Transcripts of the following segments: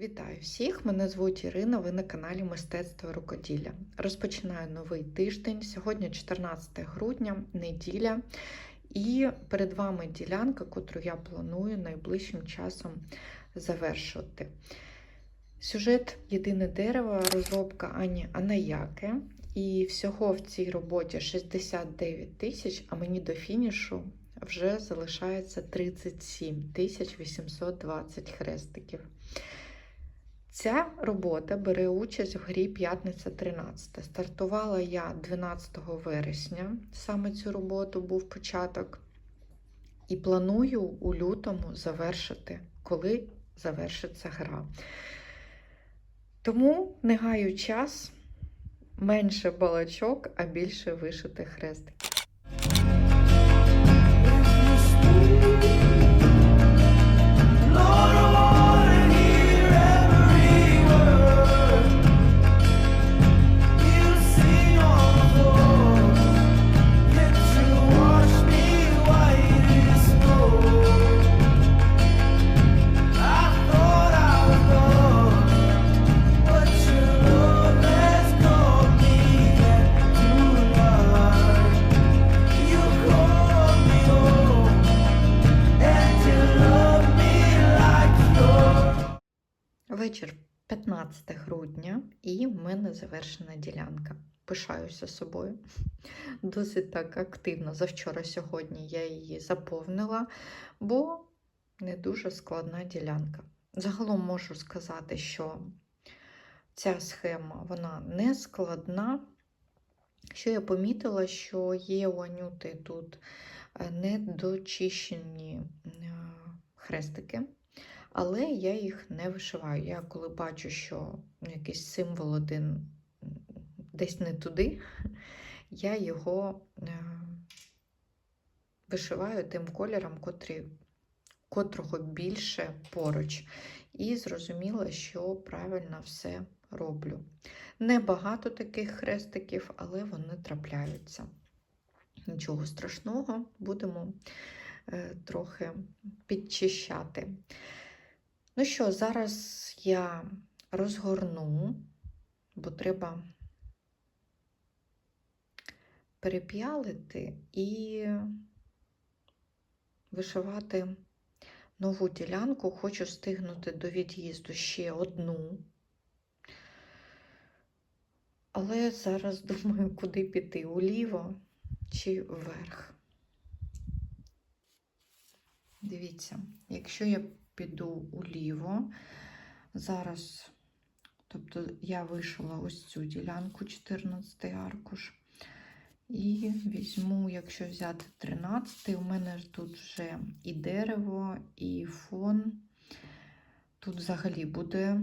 Вітаю всіх! Мене звуть Ірина. Ви на каналі Мистецтво рукоділля. Розпочинаю новий тиждень. Сьогодні 14 грудня, неділя, і перед вами ділянка, яку я планую найближчим часом завершувати. Сюжет Єдине дерево, розробка Ані Анаяки. І всього в цій роботі 69 тисяч, а мені до фінішу вже залишається 37 тисяч 820 хрестиків. Ця робота бере участь в грі П'ятниця 13. Стартувала я 12 вересня, саме цю роботу був початок. І планую у лютому завершити, коли завершиться гра. Тому не гаю час, менше балачок, а більше вишитих хрестиків. 15 грудня, і в мене завершена ділянка. Пишаюся собою. Досить так активно. Завчора сьогодні я її заповнила, бо не дуже складна ділянка. Загалом можу сказати, що ця схема вона не складна. Що я помітила, що є у Анюти тут е, недочищені е, хрестики, але я їх не вишиваю. Я коли бачу, що якийсь символ один десь не туди, я його е, вишиваю тим кольором, котрий, котрого більше поруч. І зрозуміла, що правильно все роблю. Небагато таких хрестиків, але вони трапляються. Нічого страшного, будемо е, трохи підчищати. Ну що, зараз я розгорну, бо треба переп'ялити і вишивати нову ділянку. Хочу встигнути до від'їзду ще одну. Але зараз думаю, куди піти уліво чи вверх. Дивіться, якщо я піду уліво, зараз, тобто я вишила ось цю ділянку, 14 аркуш, і візьму, якщо взяти 13, у мене тут вже і дерево, і фон. Тут взагалі буде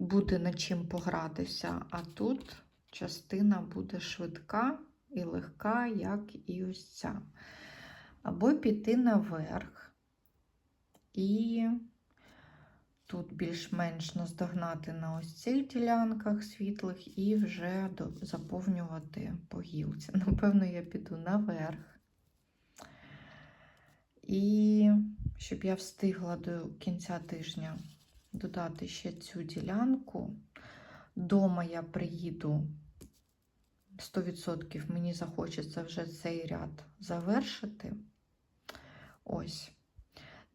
буде над чим погратися, а тут частина буде швидка і легка, як і ось ця. Або піти наверх і тут більш-менш наздогнати на ось цих ділянках світлих і вже заповнювати по гілці. Напевно, я піду наверх. І щоб я встигла до кінця тижня додати ще цю ділянку. Дома я приїду 100% мені захочеться вже цей ряд завершити. Ось.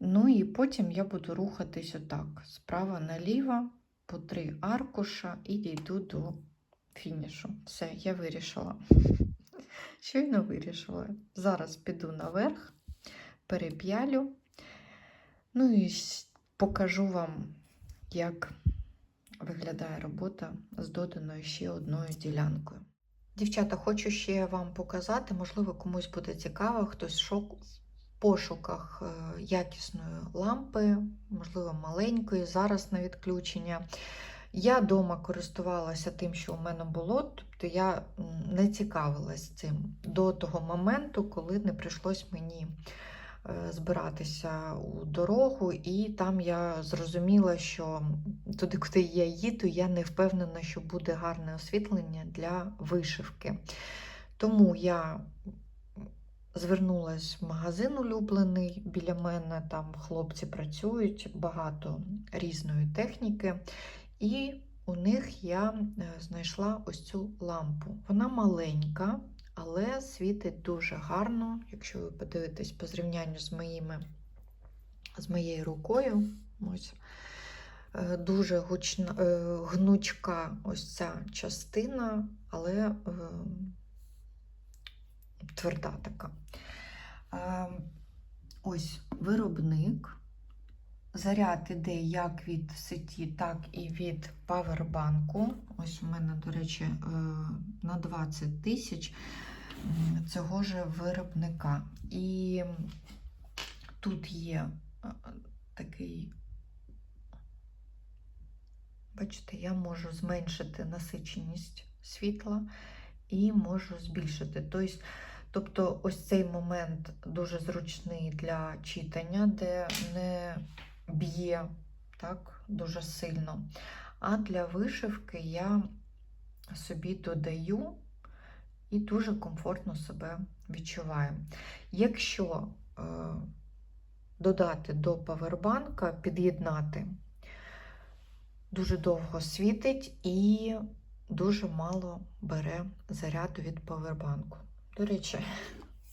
Ну і потім я буду рухатись отак, справа наліво, по три аркуша і дійду до фінішу. Все, я вирішила. Щойно вирішила. Зараз піду наверх, переп'ялю. Ну і покажу вам, як виглядає робота з доданою ще одною ділянкою. Дівчата, хочу ще вам показати, можливо, комусь буде цікаво, хтось шок- пошуках е, якісної лампи, можливо, маленької, зараз на відключення. Я вдома користувалася тим, що у мене було, тобто я не цікавилась цим до того моменту, коли не прийшлось мені е, збиратися у дорогу, і там я зрозуміла, що туди, куди я їду, я не впевнена, що буде гарне освітлення для вишивки. Тому я звернулась в магазин улюблений біля мене. Там хлопці працюють, багато різної техніки. І у них я е, знайшла ось цю лампу. Вона маленька, але світить дуже гарно, якщо ви подивитесь по зрівнянню з моїми з моєю рукою. Ось. Е, Дуже гучна, е, гнучка ось ця частина, але тверда така. Е, Ось виробник. Заряд іде як від сеті, так і від павербанку. Ось у мене, до речі, е, на 20 тисяч цього ж виробника. І тут є е, такий, бачите, я можу зменшити насиченість світла і можу збільшити. Тобто, ось цей момент дуже зручний для читання, де не б'є так, дуже сильно. А для вишивки я собі додаю і дуже комфортно себе відчуваю. Якщо е, додати до павербанка, під'єднати, дуже довго світить і дуже мало бере заряду від павербанку. До речі,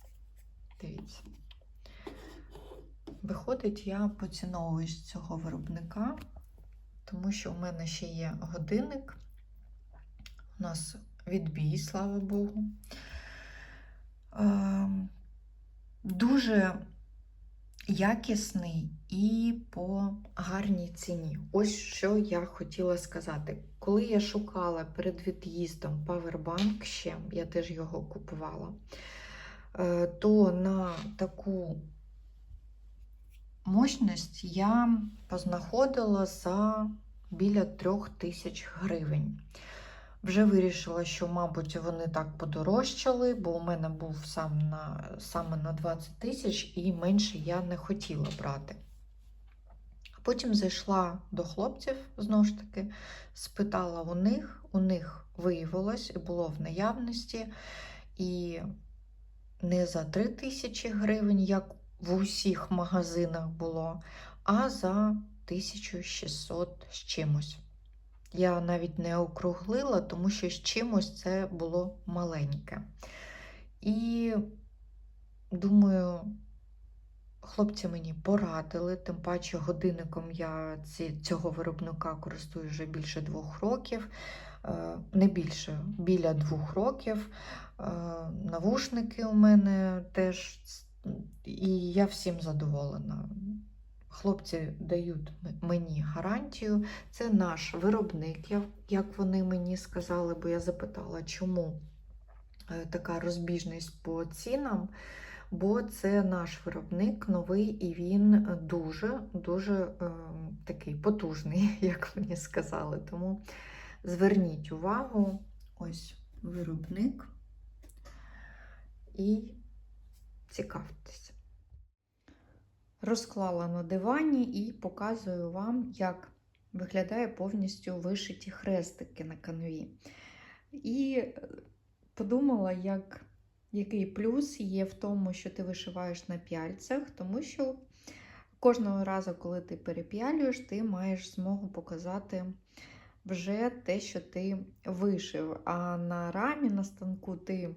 дивіться. Виходить, я поціновуюсь цього виробника, тому що у мене ще є годинник. У нас відбій, слава Богу. Е, Дуже якісний і по гарній ціні. Ось що я хотіла сказати. Коли я шукала перед від'їздом павербанк ще, я теж його купувала, е, то на таку мощність я познаходила за біля трьох тисяч гривень. Вже вирішила, що, мабуть, вони так подорожчали, бо у мене був сам на, саме на 20 тисяч і менше я не хотіла брати. Потім зайшла до хлопців, знову ж таки, спитала у них, у них виявилось і було в наявності, і не за 3 тисячі гривень, як в усіх магазинах було, а за 1600 з чимось. Я навіть не округлила, тому що з чимось це було маленьке. І думаю, хлопці мені порадили, тим паче годинником я цього виробника користую вже більше двох років, Е, не більше, біля двох років. Е, Навушники у мене теж, і я всім задоволена. Хлопці дають мені гарантію. Це наш виробник, як вони мені сказали, бо я запитала, чому е, така розбіжність по цінам. Бо це наш виробник новий, і він дуже дуже е, такий потужний, як мені сказали. Тому зверніть увагу, ось виробник і цікавтеся. Розклала на дивані і показую вам, як виглядає повністю вишиті хрестики на канві. І е, подумала, як, який плюс є в тому, що ти вишиваєш на пяльцях, тому що кожного разу, коли ти переп'ялюєш, ти маєш змогу показати вже те, що ти вишив. А на рамі, на станку, ти,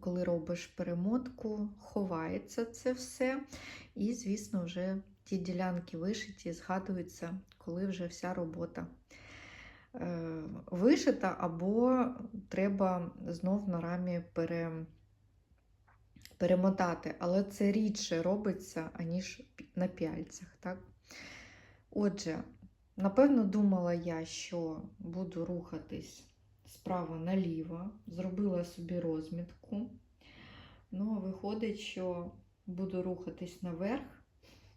коли робиш перемотку, ховається це все. І, звісно, вже ті ділянки вишиті згадуються, коли вже вся робота е, вишита, або треба знов на рамі пере, перемотати. Але це рідше робиться, аніж на пяльцях. Так? Отже, напевно, думала я, що буду рухатись справа наліво, зробила собі розмітку. Ну, виходить, що буду рухатись наверх,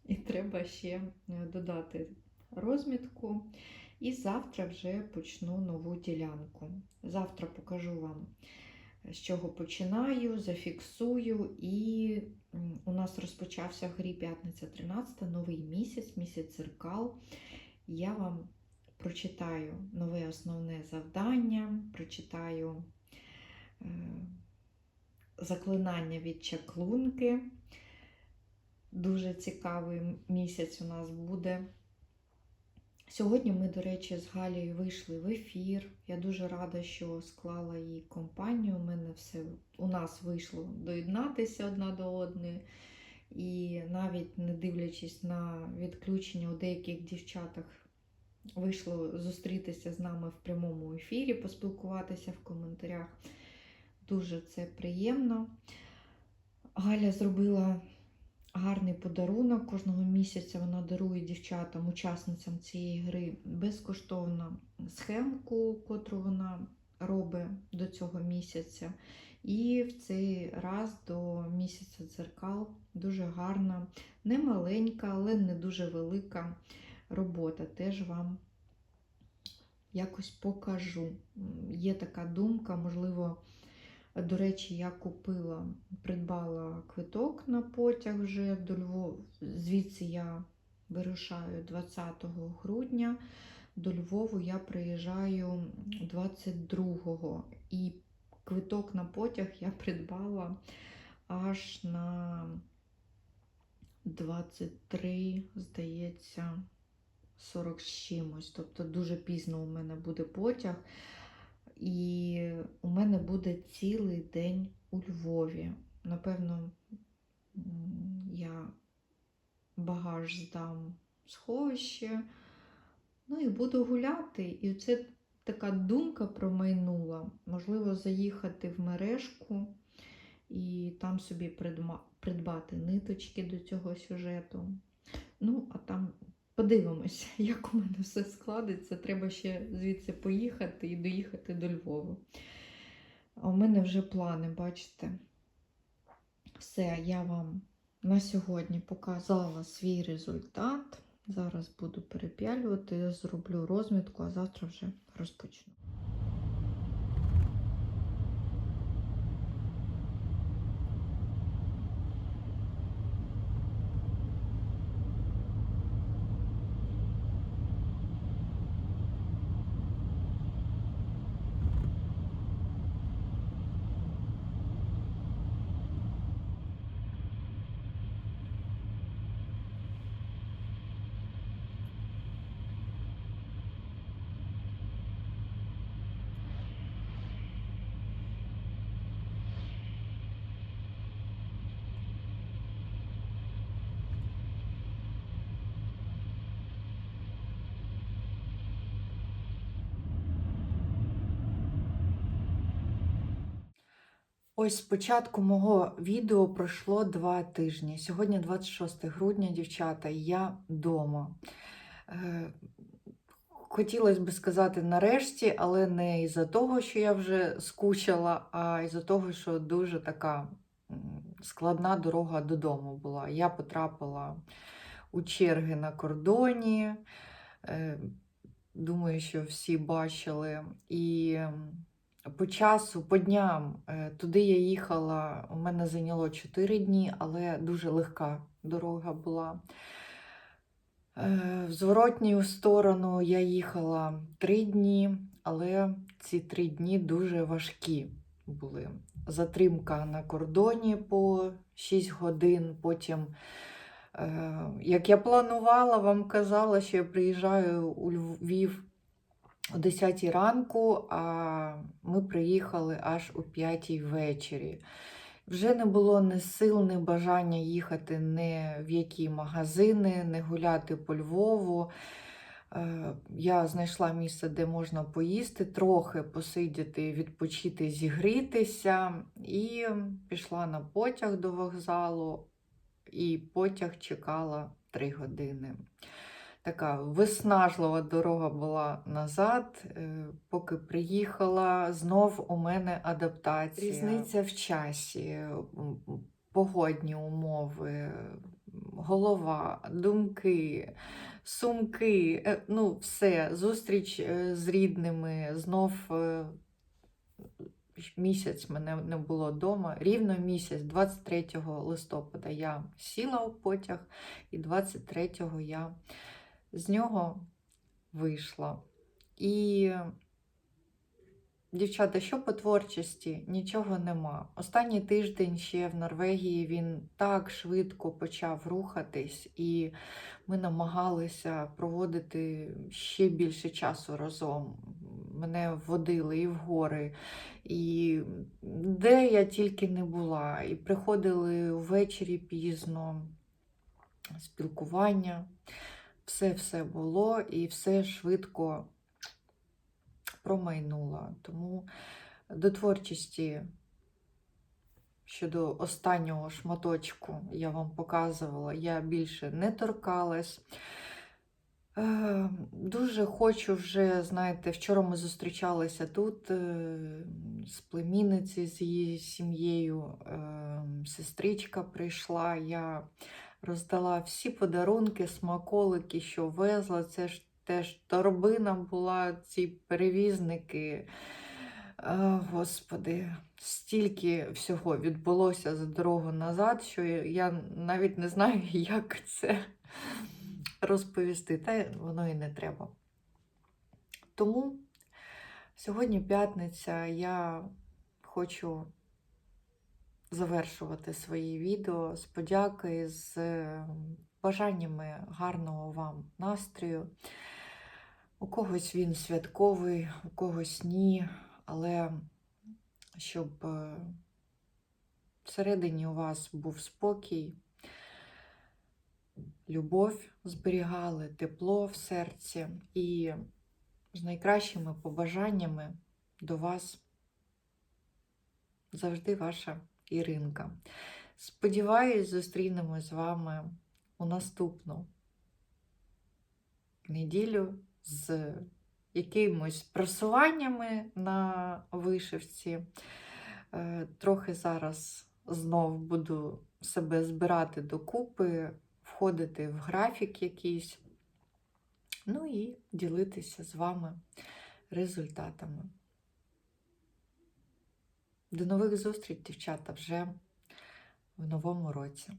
і треба ще е, додати розмітку. І завтра вже почну нову ділянку. Завтра покажу вам, з чого починаю, зафіксую. І у нас розпочався грі п'ятниця 13, новий місяць, місяць зеркал. Я вам прочитаю нове основне завдання, прочитаю е, заклинання від чаклунки. Дуже цікавий місяць у нас буде. Сьогодні ми, до речі, з Галією вийшли в ефір. Я дуже рада, що склала їй компанію. У мене все у нас вийшло доєднатися одна до одної. І навіть не дивлячись на відключення у деяких дівчатах, вийшло зустрітися з нами в прямому ефірі, поспілкуватися в коментарях. Дуже це приємно. Галя зробила гарний подарунок. Кожного місяця вона дарує дівчатам, учасницям цієї гри безкоштовно схемку, котру вона робить до цього місяця. І в цей раз до місяця дзеркал дуже гарна, не маленька, але не дуже велика робота. Теж вам якось покажу. Є така думка, можливо, до речі, я купила, придбала квиток на потяг вже до Львова. Звідси я вирушаю 20 грудня. До Львову я приїжджаю 22-го. І квиток на потяг я придбала аж на 23, здається, 40 з чимось. Тобто дуже пізно у мене буде потяг. І у мене буде цілий день у Львові. Напевно, я багаж здам сховище. Ну і буду гуляти. І це така думка промайнула. Можливо, заїхати в мережку і там собі придбати ниточки до цього сюжету. Ну, а там подивимось, як у мене все складеться. Треба ще звідси поїхати і доїхати до Львова. А у мене вже плани, бачите. Все, я вам на сьогодні показала свій результат. Зараз буду переп'ялювати, зроблю розмітку, а завтра вже розпочну. Ось з початку мого відео пройшло два тижні. Сьогодні 26 грудня, дівчата, і я вдома. Е, Хотілося б сказати нарешті, але не із-за того, що я вже скучила, а із-за того, що дуже така складна дорога додому була. Я потрапила у черги на кордоні. Е, Думаю, що всі бачили. І по часу, по дням, е, туди я їхала, у мене зайняло 4 дні, але дуже легка дорога була. Е, В зворотню сторону я їхала 3 дні, але ці 3 дні дуже важкі були. Затримка на кордоні по 6 годин, потім. Е, Як я планувала, вам казала, що я приїжджаю у Львів о 10 ранку, а ми приїхали аж о 5 ввечері. Вже не було ні сил, ні бажання їхати ні в які магазини, не гуляти по Львову. Е, Я знайшла місце, де можна поїсти, трохи посидіти, відпочити, зігрітися, і пішла на потяг до вокзалу, і потяг чекала 3 години. Така виснажлива дорога була назад. Е, Поки приїхала, знов у мене адаптація. Різниця в часі, погодні умови, голова, думки, сумки, е, ну, все, зустріч е, з рідними, знов е, місяць мене не було вдома. Рівно місяць, 23 листопада я сіла у потяг, і 23-го я з нього вийшла. І Дівчата, що по творчості? Нічого нема. Останній тиждень ще в Норвегії він так швидко почав рухатись, і ми намагалися проводити ще більше часу разом. Мене водили і в гори, і де я тільки не була, і приходили ввечері пізно, спілкування. Все-все було і все швидко промайнула. Тому до творчості щодо останнього шматочку я вам показувала, я більше не торкалась. Е, Дуже хочу вже, знаєте, вчора ми зустрічалися тут е, з племінниці з її сім'єю. е, Сестричка прийшла. Я роздала всі подарунки, смаколики, що везла. Це ж теж торбина була, ці перевізники. Е, Господи, стільки всього відбулося за дорогу назад, що я навіть не знаю, як це розповісти, та воно і не треба. Тому сьогодні п'ятниця, я хочу завершувати свої відео з подяки, з е, бажаннями гарного вам настрою. У когось він святковий, у когось ні, але щоб е, всередині у вас був спокій, любов зберігали, тепло в серці і з найкращими побажаннями до вас завжди ваша Іринка. Сподіваюсь, зустрінемось з вами у наступну неділю з якимось просуваннями на вишивці. Е, Трохи зараз знов буду себе збирати докупи, входити в графік якийсь, ну і ділитися з вами результатами. До нових зустріч, дівчата, вже в новому році.